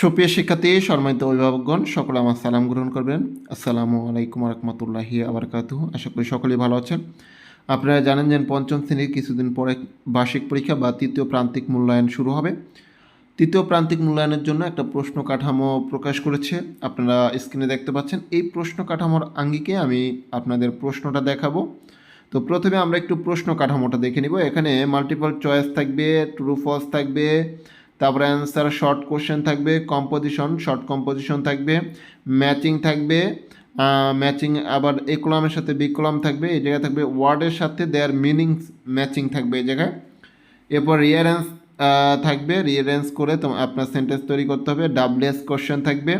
সুপ্রিয় শিক্ষার্থী, সম্মানিত অভিভাবকগণ, সকলে আমার সালাম গ্রহণ করবেন। আসসালামু আলাইকুম রহমতুল্লাহি আবরকাতু আশা করি সকলেই ভালো আছেন। আপনারা জানেন যে পঞ্চম শ্রেণির কিছুদিন পরে বার্ষিক পরীক্ষা বা তৃতীয় প্রান্তিক মূল্যায়ন শুরু হবে। তৃতীয় প্রান্তিক মূল্যায়নের জন্য একটা প্রশ্ন কাঠামো প্রকাশ করেছে। আপনারা স্ক্রিনে দেখতে পাচ্ছেন, এই প্রশ্ন কাঠামোর আঙ্গিকে আমি আপনাদের প্রশ্নটা দেখাবো। তো প্রথমে আমরা একটু প্রশ্ন কাঠামোটা দেখে নিব। এখানে মাল্টিপল চয়েস থাকবে ট্রু ফলস থাকবে তারপরে অ্যান্সার শর্ট কোশ্চেন থাকবে কম্পোজিশন শর্ট কম্পোজিশন থাকবে ম্যাচিং থাকবে ম্যাচিং আবার এ কলামের সাথে বি কলাম থাকবে, এই জায়গায় থাকবে ওয়ার্ডের সাথে দেয়ার মিনিং ম্যাচিং থাকবে এই জায়গায়। এরপর রিয়ারেন্স থাকবে রিয়ারেন্স করে তো আপনার সেন্টেন্স তৈরি করতে হবে ডাব্লিউএস কোশ্চেন থাকবে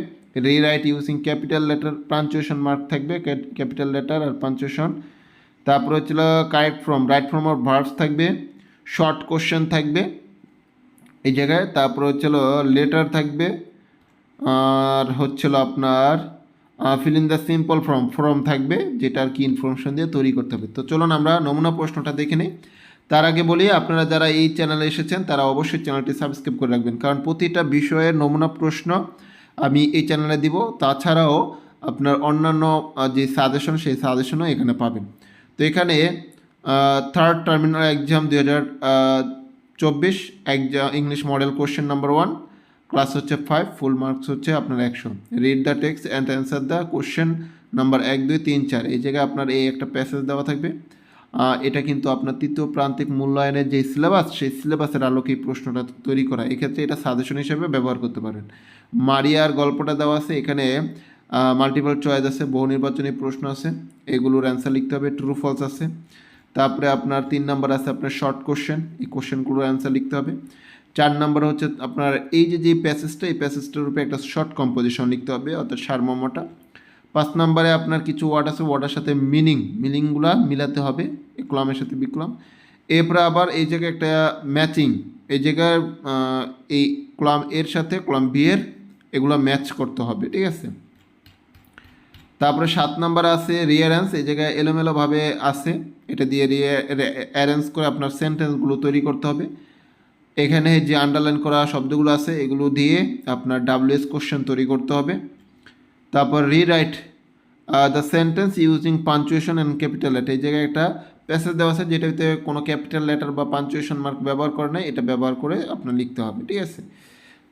rewrite using capital letter punctuation mark থাকবে ক্যাপিটাল লেটার আর পাঞ্চুয়েশন তারপর হচ্ছিল correct form right form of verbs থাকবে শর্ট কোশ্চেন থাকবে এই জায়গায়। তারপর হচ্ছিল লেটার থাকবে। আর হচ্ছিল আপনার fill in the simple form form থাকবে যেটা আর কি ইনফরমেশন দিয়ে তৈরি করতে হবে। তো চলুন আমরা নমুনা প্রশ্নটা দেখে নিই। তার আগে বলি, আপনারা যারা এই চ্যানেলে এসেছেন, তারা অবশ্যই চ্যানেলটি সাবস্ক্রাইব করে রাখবেন। কারণ প্রতিটা বিষয়ের নমুনা প্রশ্ন আমি এই চ্যানেলে দিব। তাছাড়াও আপনার অন্যান্য যে সাজেশন সেই সাজেশনও এখানে পাবেন। তো এখানে থার্ড টার্মিনাল এক্সাম দু হাজার চব্বিশ exam English model question number one class হচ্ছে ফাইভ ফুল মার্কস হচ্ছে আপনার একশো। Read the text and answer the question number এক, দুই, তিন, চার। এই জায়গায় আপনার এই একটা প্যাসেজ দেওয়া থাকবে। এটা কিন্তু আপনার তৃতীয় প্রান্তিক মূল্যায়নের যে সিলেবাস সেই সিলেবাসের আলোকে এই প্রশ্নটা তৈরি করা। এক্ষেত্রে এটা সাজেশন হিসেবে ব্যবহার করতে পারেন। মারিয়ার গল্পটা দেওয়া আছে। এখানে মাল্টিপল চয়েস আছে, বহু নির্বাচনী প্রশ্ন আছে। এগুলোর অ্যান্সার লিখতে হবে ট্রু ফলস আছে। তারপরে আপনার তিন নাম্বার আছে আপনার শর্ট কোশ্চেন এই কোশ্চেনগুলোর অ্যান্সার লিখতে হবে। চার নাম্বার হচ্ছে আপনার এই যে যে প্যাসেজটা এই প্যাসেজটার উপরে একটা শর্ট কম্পোজিশন লিখতে হবে, অর্থাৎ সারমর্মটা। পাঁচ নাম্বারে আপনার কিছু ওয়ার্ড আছে ওয়ার্ডের সাথে মিনিং মিনিংগুলো মিলাতে হবে, এই কলামের সাথে বিকলাম এরপরে আবার এই জায়গায় একটা ম্যাচিং এই জায়গায় এই কলাম এর সাথে, কলাম বি এর, এগুলো ম্যাচ করতে হবে, ঠিক আছে? তারপরে সাত নাম্বার আছে রিয়ারেন্স এই জায়গায় এলোমেলোভাবে আছে। এটা দিয়ে অ্যারেঞ্জ করে আপনার সেন্টেন্সগুলো তৈরি করতে হবে। এখানে যে আন্ডারলাইন করা শব্দগুলো আছে, এগুলো দিয়ে আপনার ডাব্লিউএস কোশ্চেন তৈরি করতে হবে। তারপর rewrite the sentence using punctuation and capital letter এই জায়গায় একটা প্যাসেজ দেওয়া আছে, যেটাতে কোনো ক্যাপিটাল লেটার বা পাঞ্চুয়েশন মার্ক ব্যবহার করে নাই, এটা ব্যবহার করে আপনার লিখতে হবে, ঠিক আছে?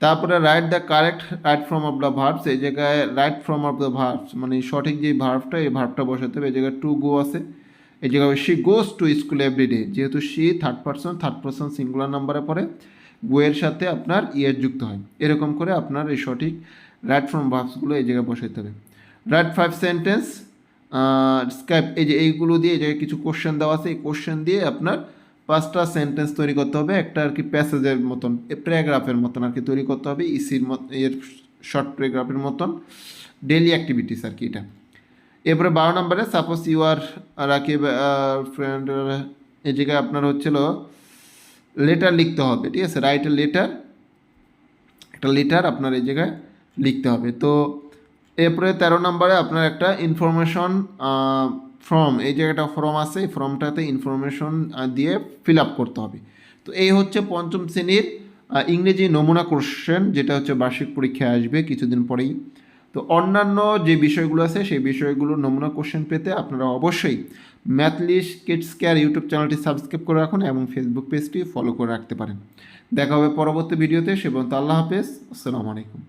তারপরে write the correct right form of the verbs এই জায়গায় right form of the verbs মানে সঠিক যে ভার্বটা এই ভার্বটা বসাতে হবে, এই জায়গায় টু গো আছে। এই জায়গায় she goes to school everyday যেহেতু she third person third person singular নাম্বারে পরে গোয়ের সাথে আপনার ইয়ের যুক্ত হয়। এরকম করে আপনার এই সঠিক রাইট ফ্রম ভার্বসগুলো এই জায়গায় বসাইতে হবে। রাইট ফাইভ সেন্টেন্স স্ক্যাপ এই যে এইগুলো দিয়ে এই জায়গায় কিছু কোশ্চেন দেওয়া আছে, এই কোশ্চেন দিয়ে আপনার পাঁচটা সেন্টেন্স তৈরি করতে হবে, একটা আর কি প্যাসেজের মতন প্যারাগ্রাফের মতন আর কি তৈরি করতে হবে ইসির এর শর্ট প্যারাগ্রাফের মতন ডেলি অ্যাক্টিভিটিস আর কি এটা। এরপরে বারো নম্বরে suppose you are Rakib friend এই জায়গায় আপনার হচ্ছিল লেটার লিখতে হবে, ঠিক আছে? রাইট লেটার একটা লেটার আপনার এই জায়গায় লিখতে হবে। তো এরপরে তেরো নম্বরে আপনার একটা ইনফরমেশন ফর্ম এই জায়গাটা ফর্ম আছে, এই ফর্মটাতে ইনফরমেশন দিয়ে ফিল আপ করতে হবে। তো এই হচ্ছে পঞ্চম শ্রেণির ইংরেজি নমুনা কোশ্চেন যেটা হচ্ছে বার্ষিক পরীক্ষায় আসবে কিছুদিন পরেই। তো অন্যান্য যে বিষয়গুলো আছে, সেই বিষয়গুলোর নমুনা কোশ্চেন পেতে আপনারা অবশ্যই ম্যাথলিস কিডস কেয়ার ইউটিউব চ্যানেলটি সাবস্ক্রাইব করে রাখুন এবং ফেসবুক পেজটি ফলো করে রাখতে পারেন। দেখা হবে পরবর্তী ভিডিওতে সে পর্যন্ত আল্লাহ হাফেজ, আসসালামু আলাইকুম।